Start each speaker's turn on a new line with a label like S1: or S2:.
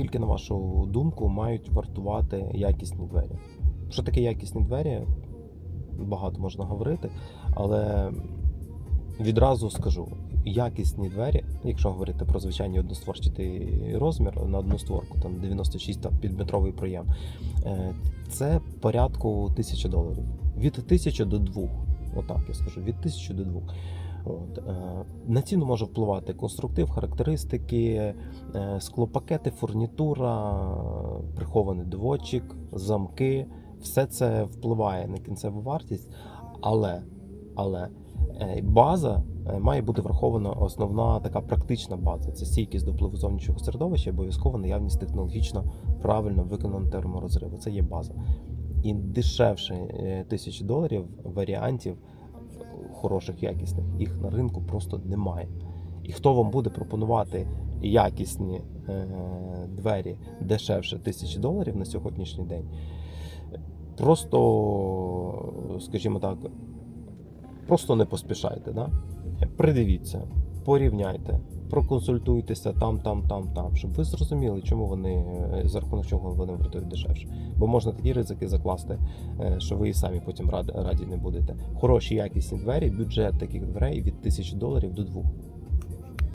S1: Скільки, на вашу думку, мають вартувати якісні двері? Що таке якісні двері? Багато можна говорити, але відразу скажу: якісні двері, якщо говорити про звичайний одностворчатий розмір на одну створку, там 96 там, підметровий проєм, е, це порядку 1000 доларів. Від 1000 до 2. Отак я скажу, від 1000 до 2. От, е, на ціну може впливати конструктив, характеристики, е, склопакети, фурнітура, прихований доводчик, замки. Все це впливає на кінцеву вартість, але, але е, база має бути врахована основна така практична база. Це стійкість до впливу зовнішнього середовища, обов'язково наявність технологічно правильно виконаного терморозриву. Це є база. І дешевше тисячі доларів варіантів хороших, якісних, їх на ринку просто немає. І хто вам буде пропонувати якісні е, двері дешевше тисячі доларів на сьогоднішній день? Просто, скажімо так, просто не поспішайте. Да? Придивіться, порівняйте, проконсультуйтеся там, там, там, там, щоб ви зрозуміли, чому вони е, за рахунок чого вони вартують дешевше. Бо можна такі ризики закласти, е, що ви і самі потім раді, не будете. Хороші якісні двері, бюджет таких дверей від 1000 доларів до 2.